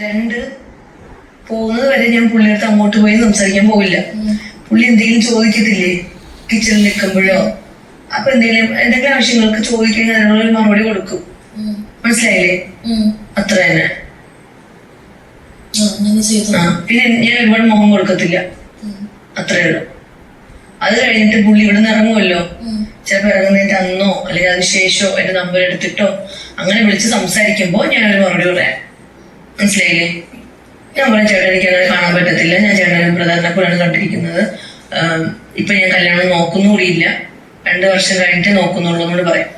രണ്ട് പോകുന്നത് വരെ ഞാൻ പുള്ളിയടുത്ത് അങ്ങോട്ട് പോയി സംസാരിക്കാൻ പോവില്ല. പുള്ളി എന്തെങ്കിലും ചോദിക്കത്തില്ലേ? കിച്ചണിൽ നിൽക്കുമ്പോഴോ? അപ്പൊ എന്തെങ്കിലും എന്തെങ്കിലും ആവശ്യങ്ങൾക്ക് ചോദിക്കുകയും അതിനുള്ള മറുപടി കൊടുക്കും. മനസ്സിലായില്ലേ. അത്ര തന്നെ. പിന്നെ ഞാൻ ഒരുപാട് മുഖം കൊടുക്കത്തില്ല. അത്രേ ഉള്ളൂ. അത് കഴിഞ്ഞിട്ട് പുള്ളി ഇവിടെ നിന്ന് ഇറങ്ങുമല്ലോ ചിലപ്പോ ചിലപ്പോൾ ഇറങ്ങുന്നതിന്റെ അന്നോ അല്ലെങ്കിൽ അതിന് ശേഷമോ എന്റെ നമ്പർ എടുത്തിട്ടോ അങ്ങനെ വിളിച്ച് സംസാരിക്കുമ്പോ ഞാനൊരു മറുപടി പറയാം. മനസ്സിലായില്ലേ? ഞാൻ പറയാം ചേട്ടൻ എനിക്ക് അങ്ങനെ കാണാൻ പറ്റത്തില്ല. ഞാൻ ചേട്ടനെ പ്രധാനപ്പോഴാണ് കണ്ടിരിക്കുന്നത്. ഇപ്പൊ ഞാൻ കല്യാണം നോക്കുന്നുകൂടിയില്ല രണ്ടു വർഷം കഴിഞ്ഞിട്ട് നോക്കുന്നുള്ളൂ എന്നോട് പറയും.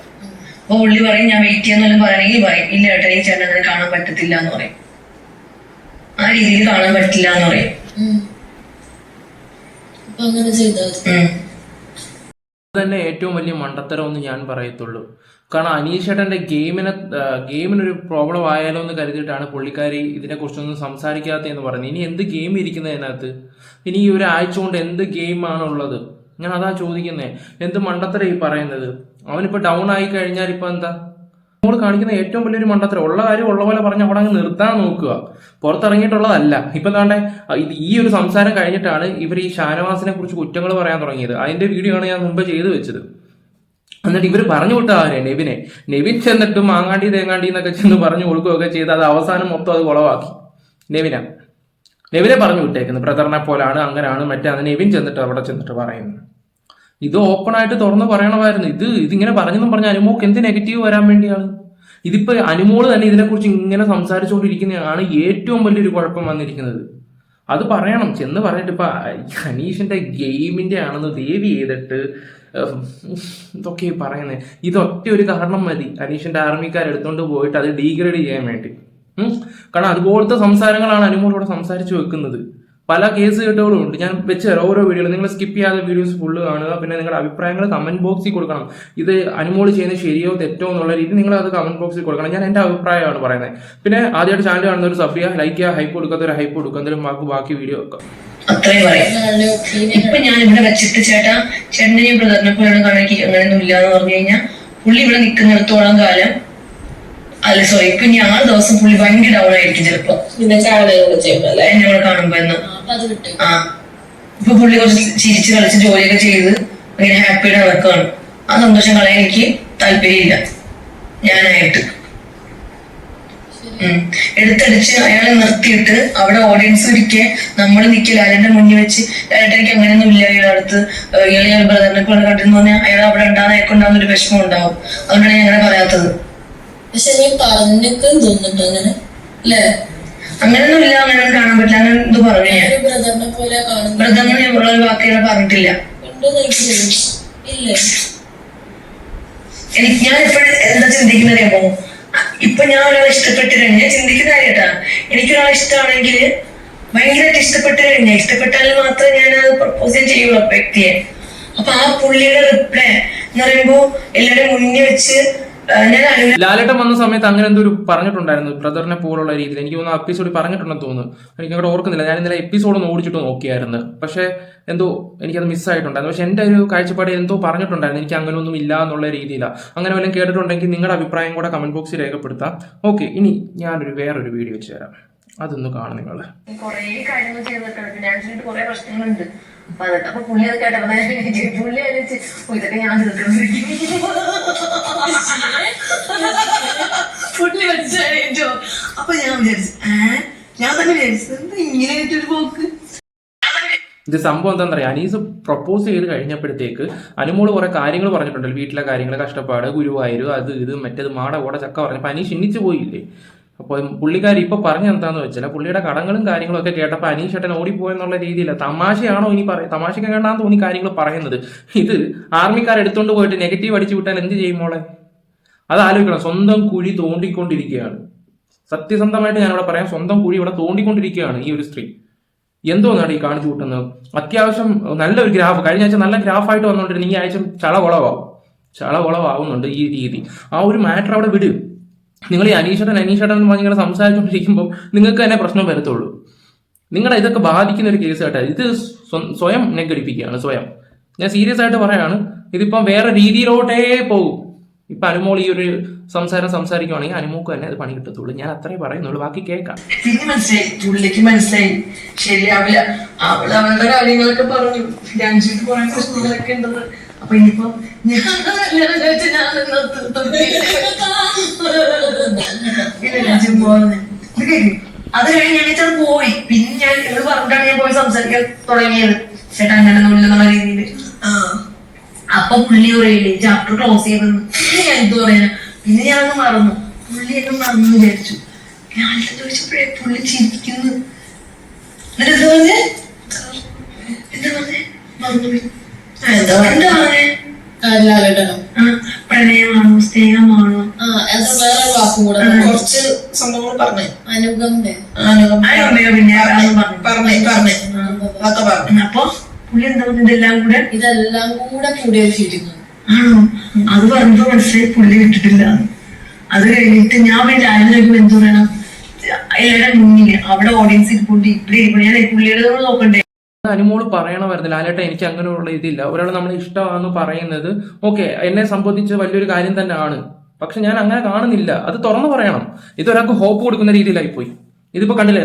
അപ്പൊ പുള്ളി പറയും ഞാൻ വെയിറ്റ് ചെയ്യാന്നെല്ലാം പറയണമെങ്കിൽ പറയും. ഇല്ല ചേട്ടൻ എനിക്ക് ചേട്ടൻ അങ്ങനെ കാണാൻ പറ്റത്തില്ല എന്ന് പറയും. ആ രീതിയിൽ കാണാൻ പറ്റില്ല എന്ന് പറയും. അങ്ങനെ ചെയ്താൽ. തന്നെ ഏറ്റവും വലിയ മണ്ടത്തരം എന്ന് ഞാൻ പറയത്തുള്ളൂ. കാരണം അനീഷ് അനീഷേട്ടന്റെ ഗെയിമിനെ ഗെയിമിനൊരു പ്രോബ്ലം ആയാലോ എന്ന് കരുതിയിട്ടാണ് പുള്ളിക്കാരി ഇതിനെക്കുറിച്ചൊന്നും സംസാരിക്കാത്തതെന്ന് പറഞ്ഞു ഇനി എന്ത് ഗെയിം ഇരിക്കുന്നതിനകത്ത് ഇനി ഈ ഒരാഴ്ച കൊണ്ട് എന്ത് ഗെയിമാണ് ഉള്ളത് ഞാൻ അതാ ചോദിക്കുന്നേ. എന്ത് മണ്ടത്തരം ഈ പറയുന്നത്? അവനിപ്പോ ഡൗൺ ആയി കഴിഞ്ഞാൽ ഇപ്പൊ എന്താ? നമ്മൾ കാണിക്കുന്ന ഏറ്റവും വലിയൊരു മണ്ടത്തരം. ഉള്ള കാര്യം ഉള്ള പോലെ പറഞ്ഞ് അവിടെ അങ്ങ് നിർത്താൻ നോക്കുക. പുറത്തിറങ്ങിയിട്ടുള്ളതല്ല. ഇപ്പൊ താണ്ടെ ഈ ഒരു സംസാരം കഴിഞ്ഞിട്ടാണ് ഇവർ ഈ ഷാനവാസിനെ കുറിച്ച് കുറ്റങ്ങൾ പറയാൻ തുടങ്ങിയത്. അതിന്റെ വീഡിയോ ആണ് ഞാൻ മുമ്പ് ചെയ്തു വെച്ചത്. എന്നിട്ട് ഇവർ പറഞ്ഞു വിട്ട നെവിനെ. നെവിൻ ചെന്നിട്ട് മാങ്ങാണ്ടി തേങ്ങാണ്ടി എന്നൊക്കെ ചെന്ന് പറഞ്ഞു കൊടുക്കുകയൊക്കെ ചെയ്ത് അത് അവസാനം മൊത്തം അത് കുളവാക്കി. നെവിന. നെവിനെ പറഞ്ഞു വിട്ടേക്കുന്നത്. ബ്രദറിനെ പോലാണ് അങ്ങനെയാണ് മറ്റേ അത് നെവിൻ ചെന്നിട്ട് അവിടെ ചെന്നിട്ട് പറയുന്നു ഇത് ഓപ്പൺ ആയിട്ട് തുറന്ന് പറയണമായിരുന്നു. ഇത് ഇതിങ്ങനെ പറഞ്ഞെന്നും പറഞ്ഞ അനുമോക്ക് എന്ത് നെഗറ്റീവ് വരാൻ വേണ്ടിയാണ്? ഇതിപ്പോ അനുമോൾ തന്നെ ഇതിനെക്കുറിച്ച് ഇങ്ങനെ സംസാരിച്ചുകൊണ്ടിരിക്കുന്നതാണ് ഏറ്റവും വലിയൊരു കുഴപ്പം വന്നിരിക്കുന്നത്. അത് പറയണം. ചെന്ന് പറഞ്ഞിട്ട് ഇപ്പൊ അനീഷിന്റെ ഗെയിമിന്റെ ആണെന്ന് ദേവി ചെയ്തിട്ട് ഇതൊക്കെ പറയുന്നത് ഇതൊറ്റ ഒരു കാരണം മതി. അനീഷിന്റെ ആർമിക്കാർ എടുത്തോണ്ട് പോയിട്ട് അത് ഡീഗ്രേഡ് ചെയ്യാൻ വേണ്ടി. കാരണം അതുപോലത്തെ സംസാരങ്ങളാണ് അനുമോളോട് സംസാരിച്ചു വെക്കുന്നത്. പല കേസ് കേട്ടുകളും ഉണ്ട്. ഞാൻ വെച്ച് തരാം. ഓരോ വീഡിയോ നിങ്ങൾ സ്കിപ്പ് ചെയ്യാതെ വീഡിയോസ് ഫുള്ള് കാണുക. പിന്നെ നിങ്ങളുടെ അഭിപ്രായങ്ങൾ കമന്റ് ബോക്സിൽ കൊടുക്കണം. ഇത് അനുമോൾ ചെയ്യുന്നത് ശരിയോ തെറ്റോ എന്നുള്ള രീതി നിങ്ങൾ അത് കമന്റ് ബോക്സിൽ കൊടുക്കണം. ഞാൻ എന്റെ അഭിപ്രായമാണ് പറയുന്നത്. പിന്നെ ആദ്യമായിട്ട് ചാനൽ കാണുന്ന ഒരു ചെയ്യുക. ലൈക്ക് ചെയ്യുക. ഹൈപ്പ് കൊടുക്കാത്ത ഒരു ഹൈപ്പ് കൊടുക്കുക. എന്തായാലും ബാക്കി ബാക്കി വീഡിയോ വെക്കാം അത്രയും പറയാം. ഇപ്പൊ ഞാൻ ഇവിടെ വെച്ചിട്ട് ചേട്ടാ ചേട്ടനെ ഞാൻ അങ്ങനെയൊന്നും എന്ന് പറഞ്ഞു കഴിഞ്ഞാൽ പുള്ളി ഇവിടെ നിൽക്കുന്നിടത്തോളം കാലം അല്ല സോറി ഇപ്പൊ ഇനി ആറ് ദിവസം പുള്ളി ഭയങ്കര ഡൗൺ ആയിരിക്കും ചിലപ്പോ. ചാവലയൊക്കെ ചെയ്യുമ്പോ അല്ലേ? കാണുമ്പോ എന്ന്. ആ, ആ. ഇപ്പൊ പുള്ളി കുറച്ച് ചിരിച്ച് കളിച്ച് ജോലിയൊക്കെ ചെയ്ത് ഇങ്ങനെ ഹാപ്പിയുടെ നടക്കുകയാണ് ആ സന്തോഷം കളയാൻ എനിക്ക് താല്പര്യമില്ല. ഞാനായിട്ട്. എടുത്തടിച്ച് അയാളെ നിർത്തിയിട്ട് അവിടെ ഓഡിയൻസ് ഒരുക്കെ നമ്മൾ നിൽക്കി ലാലന്റെ മുന്നിൽ വെച്ച് ലാലേട്ടൻ എനിക്ക് അങ്ങനെയൊന്നും ഇല്ല ഇയാളടുത്ത് ഇയാൾ ഞാൻ ബ്രദറിനെ കൊണ്ട് കണ്ടെന്ന് പറഞ്ഞാൽ അയാൾ അവിടെ ഉണ്ടാകുന്ന അയാൾക്ക് ഒരു വിഷമം ഉണ്ടാവും. അതുകൊണ്ടാണ് ഞാൻ അങ്ങനെ പറയാത്തത്. പക്ഷെ നീ പറഞ്ഞിട്ട് തോന്നിട്ട് അങ്ങനെ? അല്ലേ അങ്ങനൊന്നും ഇല്ല അങ്ങനെ കാണാൻ പറ്റില്ല അങ്ങനെ ഇത് പറഞ്ഞു ഞാൻ ബ്രദറിനെ പോലെ കാണുന്നു ബ്രദറിനെ ഞാൻ ഒരു വാക്കുകൾ പറഞ്ഞിട്ടില്ല. ഉണ്ടോന്ന് എനിക്ക് തോന്നുന്നു ഇല്ലേ? എനിക്ക് ഞാൻ എപ്പോഴും എന്താ ചിന്തിക്കുന്നത് അറിയാമോ? ഇപ്പൊ ഞാൻ ഒരാളെ ഇഷ്ടപ്പെട്ട് കഴിഞ്ഞാൽ ചിന്തിക്കുന്ന കാര്യട്ടാ. എനിക്കൊരാളെ ഇഷ്ടമാണെങ്കിൽ ഭയങ്കരമായിട്ട് ഇഷ്ടപ്പെട്ട് കഴിഞ്ഞാൽ ഇഷ്ടപ്പെട്ടാൽ മാത്രമേ ഞാൻ അത് പ്രപ്പോസ് ചെയ്യുള്ളൂ വ്യക്തിയെ. അപ്പൊ ആ പുള്ളിയുടെ റിപ്ലൈ എന്ന് പറയുമ്പോ എല്ലാവരും മുന്നിൽ വെച്ച് ഞാൻ ലാലേട്ടൻ വന്ന സമയത്ത് അങ്ങനെ എന്തോ ഒരു പറഞ്ഞിട്ടുണ്ടായിരുന്നു ബ്രദറിനെ പോലുള്ള രീതിയിൽ. എനിക്ക് തോന്നുന്നു എപ്പിസോഡ് പറഞ്ഞിട്ടുണ്ടെന്ന് തോന്നുന്നു. എനിക്ക് അങ്ങോട്ട് ഓർക്കുന്നില്ല. ഞാൻ ഇന്നലെ എപ്പിസോഡ് ഒന്ന് ഓടിച്ചിട്ട് നോക്കിയായിരുന്നു. പക്ഷേ എന്തോ എനിക്കത് മിസ്സായിട്ടുണ്ടായിരുന്നു പക്ഷെ എന്റെ ഒരു കാഴ്ചപ്പാട് എന്തോ പറഞ്ഞിട്ടുണ്ടായിരുന്നു. എനിക്ക് അങ്ങനെ ഒന്നും ഇല്ല എന്നുള്ള രീതിയിലാണ് അങ്ങനെ വല്ലതും കേട്ടിട്ടുണ്ടെങ്കിൽ നിങ്ങളുടെ അഭിപ്രായം കൂടെ കമന്റ് ബോക്സിൽ രേഖപ്പെടുത്താം. ഓക്കെ ഇനി ഞാനൊരു വേറൊരു വീഡിയോ വെച്ച് തരാം. അതൊന്ന് കാണും നിങ്ങൾ കുറേ കാര്യങ്ങൾ ചെയ്തിട്ടുണ്ട് ഞാൻ കുറെ പ്രശ്നങ്ങളുണ്ട്. അപ്പൊ അതൊക്കെ അപ്പൊ പുള്ളി അത് കേട്ടപ്പോ പുള്ളി ആലോചിച്ച് ഇതൊക്കെ ഞാൻ പുള്ളി മനസ്സിലായിട്ടോ അപ്പൊ ഞാൻ വിചാരിച്ചു ഞാൻ തന്നെ വിചാരിച്ചു എന്താ ഇങ്ങനെ ഒരു പോക്ക്? ഇത് സംഭവം എന്താണെന്ന് അറിയാം അനീസ് പ്രപ്പോസ് ചെയ്ത് കഴിഞ്ഞപ്പോഴത്തേക്ക് അനുമോൾ കുറെ കാര്യങ്ങൾ പറഞ്ഞിട്ടുണ്ടല്ലോ. വീട്ടിലെ കാര്യങ്ങൾ കഷ്ടപ്പാട് ഗുരുവായൂർ അത് ഇത് മറ്റേത് മാട ഓട ചക്ക പറഞ്ഞപ്പോൾ അനീഷ് ക്ഷണിച്ചു പോയില്ലേ? അപ്പോൾ പുള്ളിക്കാരി ഇപ്പൊ പറഞ്ഞ എന്താന്ന് വെച്ചാൽ പുള്ളിയുടെ കടങ്ങളും കാര്യങ്ങളും ഒക്കെ കേട്ടപ്പോൾ അനീഷ് ഏട്ടൻ ഓടിപ്പോയെന്നുള്ള രീതിയില്ല തമാശയാണോ ഇനി പറയും തമാശയ്ക്ക് വേണ്ടാന്ന് തോന്നി കാര്യങ്ങൾ പറയുന്നത്. ഇത് ആർമിക്കാർ എടുത്തോണ്ട് പോയിട്ട് നെഗറ്റീവ് അടിച്ചു വിട്ടാൽ എന്ത് ചെയ്യും മോളെ? അത് ആലോചിക്കണം. സ്വന്തം കുഴി തോണ്ടിക്കൊണ്ടിരിക്കുകയാണ് സത്യസന്ധമായിട്ട് ഞാനിവിടെ പറയാം. സ്വന്തം കുഴി ഇവിടെ തോണ്ടിക്കൊണ്ടിരിക്കുകയാണ് ഈ ഒരു സ്ത്രീ. എന്തോന്നാണ് ഈ കാണിച്ചു കൂട്ടുന്നത്? അത്യാവശ്യം നല്ലൊരു ഗ്രാഫ്. കഴിഞ്ഞ ആഴ്ച നല്ല ഗ്രാഫായിട്ട് വന്നുകൊണ്ടിരുന്ന ഈ ആഴ്ച ചള കുളവാകും. ചള കുളവാകുന്നുണ്ട് ഈ രീതി. ആ ഒരു മാറ്റർ അവിടെ വിട്. നിങ്ങൾ ഈ അനീഷേട്ടൻ അനീഷേട്ടൻ എന്ന് പറഞ്ഞിങ്ങനെ സംസാരിച്ചുകൊണ്ടിരിക്കുമ്പോൾ നിങ്ങൾക്ക് തന്നെ പ്രശ്നം വരത്തുള്ളൂ. നിങ്ങളെ ഇതൊക്കെ ബാധിക്കുന്ന ഒരു കേസ് കേട്ടോ ഇത് സ്വയം എന്നെ ഘടിപ്പിക്കുകയാണ് സ്വയം. ഞാൻ സീരിയസ് ആയിട്ട് പറയാണ് ഇതിപ്പം വേറെ രീതിയിലോട്ടേ പോകും ഇപ്പൊ അനുമോൾ ഈ ഒരു സംസാരം സംസാരിക്കുവാണെങ്കിൽ അനുമോക്ക് തന്നെ അത് പണി കിട്ടത്തുള്ളൂ. ഞാൻ അത്രേ പറയുന്നുള്ളൂ. ബാക്കി കേൾക്കാം. മനസ്സിലായി. മനസ്സിലായി. ശരിയാവില്ല അവൾ അവളുടെ കാര്യങ്ങളൊക്കെ പറഞ്ഞു. പ്രശ്നങ്ങളൊക്കെ ഉണ്ടെന്ന് അപ്പൊ ഇനിയിപ്പോ ഞാൻ ഞാൻ അത് കഴിഞ്ഞ് ഞാൻ പോയി. പിന്നെ ഞാൻ ഇത് പറഞ്ഞിട്ടാണ് ഞാൻ പോയി സംസാരിക്കാൻ തുടങ്ങിയത്. ചേട്ടാ അങ്ങനെ എന്നുള്ള രീതിയിൽ. ആ. അപ്പൊ പുള്ളി പറയില്ലേ ചാപ്റ്റർ ക്ലോസ് ചെയ്തെന്ന് ഞാൻ എന്ത് പറയാനാ? പിന്നെ ഞാനങ്ങ് മറന്നു. പുള്ളി എന്നെ മറന്നു വിചാരിച്ചു. ഞാൻ ചോദിച്ചപ്പോഴേ പുള്ളി ചിരിക്കുന്നു. എന്നിട്ട് എന്താ പറഞ്ഞേ? എന്താ പറഞ്ഞേ? മറന്നു പോയി. ആ, എന്താ എന്താ പറഞ്ഞേ ലാലേട്ടനോ ആ പ്രണയമാണോ? സ്നേഹമാണോ? ആ അത് വേറെ വാക്കും കൂടെ. കുറച്ച് സംഭവങ്ങൾ പറഞ്ഞു. അനുഗമനെ പിന്നെ പറഞ്ഞു പറഞ്ഞേ പറഞ്ഞേ. അതൊക്കെ പറഞ്ഞു. അപ്പൊ പുള്ളി എന്താ പറഞ്ഞത് ഇതെല്ലാം കൂടെ? ഇതെല്ലാം കൂടെ കൂടിയ ഒരു ഫീലിംഗ് ആണോ? അത് പറഞ്ഞപ്പോ മനസ്സിലായി പുള്ളി വിട്ടിട്ടില്ല. അത് കഴിഞ്ഞിട്ട് ഞാൻ വേണ്ടി ആരും ചോദിക്കുമ്പോ എന്ത് പറയണം? എല്ലാവരുടെ മുന്നിൽ അവിടെ ഓഡിയൻസ് ഇരിപ്പുണ്ട്. ഇവിടെ ഇരിപ്പുണ്ട്. ഞാൻ പുള്ളിയുടെ നോക്കണ്ടേ? അനുമോൾ പറയണമായിരുന്നു ലാലേട്ട എനിക്ക് അങ്ങനെയുള്ള ഇതില്ല. ഒരാൾ നമ്മൾ ഇഷ്ടമാണെന്ന് പറയുന്നത് ഓക്കെ എന്നെ സംബന്ധിച്ച് വലിയൊരു കാര്യം തന്നെയാണ്. പക്ഷെ ഞാൻ അങ്ങനെ കാണുന്നില്ല. അത് തുറന്നു പറയണം. ഇതൊരാൾക്ക് ഹോപ്പ് കൊടുക്കുന്ന രീതിയിലായി പോയി ഇതിപ്പോ കണ്ടില്ലേ?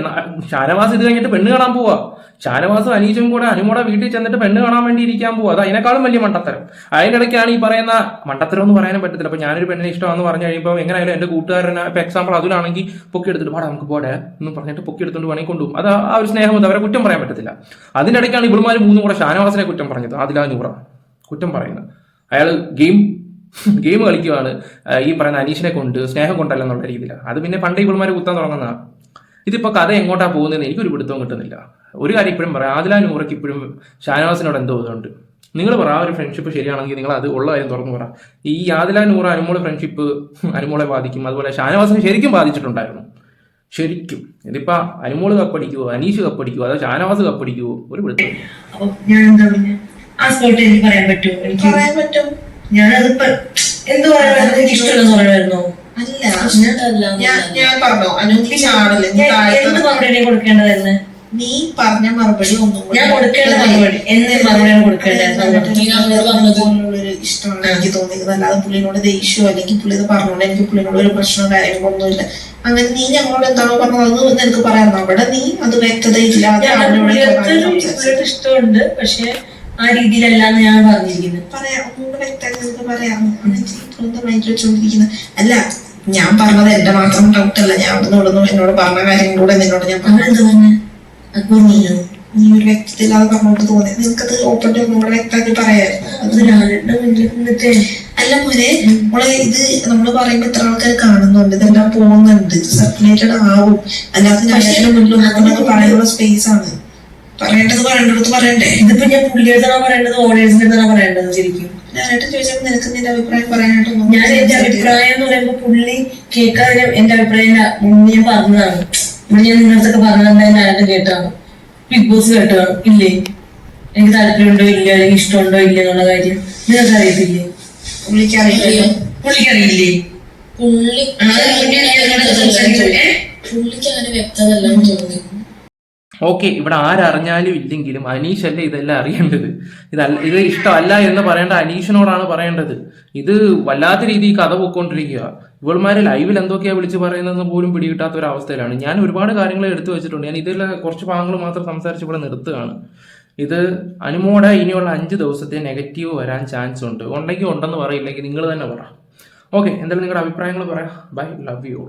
ഷാനവാസ് ഇത് കഴിഞ്ഞിട്ട് പെണ്ണ് കാണാൻ പോവാ. ഷാനവാസും അനീഷും കൂടെ അനുമോടെ വീട്ടിൽ ചെന്നിട്ട് പെണ്ണ് കാണാൻ വേണ്ടി ഇരിക്കാൻ പോവാ. അത് അതിനേക്കാളും വലിയ മണ്ടത്തരം. അതിന്റെ ഇടയ്ക്കാണ് ഈ പറയുന്ന മണ്ടത്തരം എന്ന് പറയാനും പറ്റത്തില്ല. അപ്പൊ ഞാനൊരു പെണ്ണിനെ ഇഷ്ടമാണെന്ന് പറഞ്ഞു കഴിയുമ്പോൾ എങ്ങനെയായാലും എന്റെ കൂട്ടുകാരനെ ഇപ്പൊ എക്സാമ്പിൾ അതിലാണെങ്കിൽ പൊക്കി എടുത്തിട്ട് പാടാ നമുക്ക് പോടെ എന്ന് പറഞ്ഞിട്ട് പൊക്കി എടുത്തുകൊണ്ട് വേണമെങ്കിൽ കൊണ്ടുപോകും. അത് ആ ഒരു സ്നേഹം അവരെ കുറ്റം പറയാൻ പറ്റത്തില്ല. അതിന്റെ ഇടയ്ക്കാണ് ഇവളുമാർ മൂന്നും കൂടെ ഷാനവാസിനെ കുറ്റം പറഞ്ഞത്. അതിലാ നൂറ. കുറ്റം പറയുന്നത്. അയാൾ ഗെയിം ഗെയിം കളിക്കുവാണ്. ഈ പറയുന്ന അനീഷിനെ കൊണ്ട് സ്നേഹം കൊണ്ടല്ല എന്നുള്ള രീതിയിലാണ്. അത് പിന്നെ പണ്ട് ഇവളുമാർ കുത്താൻ തുടങ്ങുന്നതാണ് ഇതിപ്പോ കഥ എങ്ങോട്ടാ പോകുന്നതെന്ന് എനിക്കൊരു പിടുത്തവും കിട്ടുന്നില്ല. ഒരു കാര്യം ഇപ്പോഴും പറയാം. ആദില നൂറയ്ക്ക് ഇപ്പോഴും ഷാനവാസിനോട് എന്തോ ഇതുണ്ട്. നിങ്ങൾ പറ ആ ഒരു ഫ്രണ്ട്ഷിപ്പ് ശരിയാണെങ്കിൽ നിങ്ങൾ അത് ഉള്ള കാര്യം തുറന്നു പറ. ഈ ആദില നൂറ അനുമോളെ ഫ്രണ്ട്ഷിപ്പ് അനുമോളെ ബാധിക്കും. അതുപോലെ ഷാനവാസിനെ ശരിക്കും ബാധിച്ചിട്ടുണ്ടായിരുന്നു. ശരിക്കും. ഇതിപ്പോ അനുമോൾ കപ്പടിക്കുവോ അനീഷ് കപ്പടിക്കുവോ അതോ ഷാനവാസ് കപ്പടിക്കുവോ ഒരു പിടുത്തം ആ സ്പോട്ടിൽ എനിക്ക് പറയാൻ പറ്റുമോ എനിക്ക് പറയാൻ പറ്റും. ഞാനത് എന്ത് പറയാൻ അല്ല. ഞാൻ ഞാൻ പറഞ്ഞോ? അനുക്ക് ചാടല്ലേ നീ ഞാൻ താഴത്തെ മറുപടി കൊടുക്കേണ്ടതായിരുന്നു നീ പറഞ്ഞ മറുപടി ഒന്നും കൂടി ഞാൻ കൊടുക്കേണ്ട മറുപടി. എന്ത് മറുപടിയാണ് കൊടുക്കേണ്ടത്? നീ നമ്മളോട് പറഞ്ഞത് ഒരു ഇഷ്ടമാണ് എനിക്ക് തോന്നിയത്. അല്ലാതെ പുള്ളിനോട് ദേഷ്യമോ അല്ലെങ്കിൽ പുള്ളി ഇത് പറഞ്ഞോണ്ട് എനിക്ക് പുള്ളിനോട് ഒരു പ്രശ്നമോ കാര്യങ്ങളോ ഒന്നുമില്ല. അങ്ങനെ നീ ഞങ്ങളോട് എന്താണോ പറഞ്ഞത് അത് നിനക്ക് പറയാം. അവിടെ നീ അത് വ്യക്തതയില്ലാതെ പുള്ളിയുടെ സംസാരിച്ചു. പുള്ളിയുടെ ഇഷ്ടമുണ്ട്. പക്ഷെ ആ രീതിയിലല്ലാന്ന് ഞാൻ പറഞ്ഞിരിക്കുന്നത് പറയാം. ഒന്നുകൂടെ വ്യക്തമായിട്ട് നിനക്ക് പറയാം. എന്താ മൈൻഡ് വെച്ചോണ്ടിരിക്കുന്നത് അല്ല ഞാൻ പറഞ്ഞത് എന്റെ മാത്രം ഡൗട്ട് അല്ല. ഞാൻ അവിടെ നിന്ന് എന്നോട് പറഞ്ഞ കാര്യം കൂടെ നിന്നോട് ഞാൻ പറഞ്ഞു തന്നെ. അക്ബർ നീ ഒരു വ്യക്തതയില്ലാതെ പറഞ്ഞോട്ട് തോന്നി നിനക്കത് ഓപ്പൺ ഒന്നുകൂടെ വ്യക്തമാക്കി പറയാമായിരുന്നു അത് രാജന്റെ മുന്നിൽ നിന്നിട്ടേ. അല്ല മോനെ മോളെ ഇത് നമ്മൾ പറയുമ്പോ ഇത്ര ആൾക്കാർ കാണുന്നുണ്ട്. ഇതെല്ലാം പോകുന്നുണ്ട്. സർക്കുലേറ്റഡ് ആവും. അല്ലാതെ ഞങ്ങളുടെ മുന്നിൽ പറയാനുള്ള സ്പേസ് ആണ്. പറയേണ്ടത് പറയേണ്ടത് പറയണ്ടേ? ഇതിപ്പോ ഞാൻ പുള്ളിയുടെ പറയേണ്ടത് ഓഡിയൻസിന്റെ പറയേണ്ടത് ശരിക്കും. ഞാൻ എന്റെ അഭിപ്രായം എന്ന് പറയുമ്പോ പുള്ളി കേൾക്കാതെ എന്റെ അഭിപ്രായം. മുന്നേ പറഞ്ഞതാണ്. ഞാൻ നിങ്ങളടുത്തൊക്കെ പറഞ്ഞത് ഞാനത് കേട്ടാണ് ബിഗ് ബോസ് കേട്ടതാണ്. ഇല്ലേ? എനിക്ക് താല്പര്യമുണ്ടോ ഇല്ല അല്ലെങ്കിൽ ഇഷ്ടമുണ്ടോ ഇല്ല എന്നുള്ള കാര്യം നിങ്ങൾക്ക് അറിയത്തില്ലേ? പുള്ളിക്കറിയില്ലേ? അറിയില്ലല്ലോ പുള്ളിക്ക് അറിയില്ലേ പുള്ളി പുള്ളിക്ക് അങ്ങനെ വ്യക്തത എല്ലാം തോന്നി ഓക്കെ ഇവിടെ ആരറിഞ്ഞാലും ഇല്ലെങ്കിലും അനീഷ് അല്ലേ ഇതെല്ലാം അറിയേണ്ടത്? ഇത് ഇത് ഇഷ്ടമല്ല എന്ന് പറയേണ്ട അനീഷിനോടാണ് പറയേണ്ടത്. ഇത് വല്ലാത്ത രീതിയിൽ കഥ പൊക്കോണ്ടിരിക്കുക ഇവൾമാര് ലൈവിൽ എന്തൊക്കെയാ വിളിച്ച് പറയുന്നതെന്ന് പോലും പിടികിട്ടാത്ത ഒരു അവസ്ഥയിലാണ് ഞാൻ ഒരുപാട് കാര്യങ്ങൾ എടുത്തു വെച്ചിട്ടുണ്ട്. ഞാൻ ഇതിലെ കുറച്ച് ഭാഗങ്ങൾ മാത്രം സംസാരിച്ച് ഇവിടെ നിർത്തുകയാണ്. ഇത് അനുമോടെ ഇനിയുള്ള അഞ്ച് ദിവസത്തെ നെഗറ്റീവ് വരാൻ ചാൻസ് ഉണ്ട്. ഉണ്ടെങ്കിൽ ഉണ്ടെന്ന് പറയില്ലെങ്കിൽ നിങ്ങൾ തന്നെ പറ. ഓക്കെ എന്തായാലും നിങ്ങളുടെ അഭിപ്രായങ്ങൾ പറയാം. Bye love you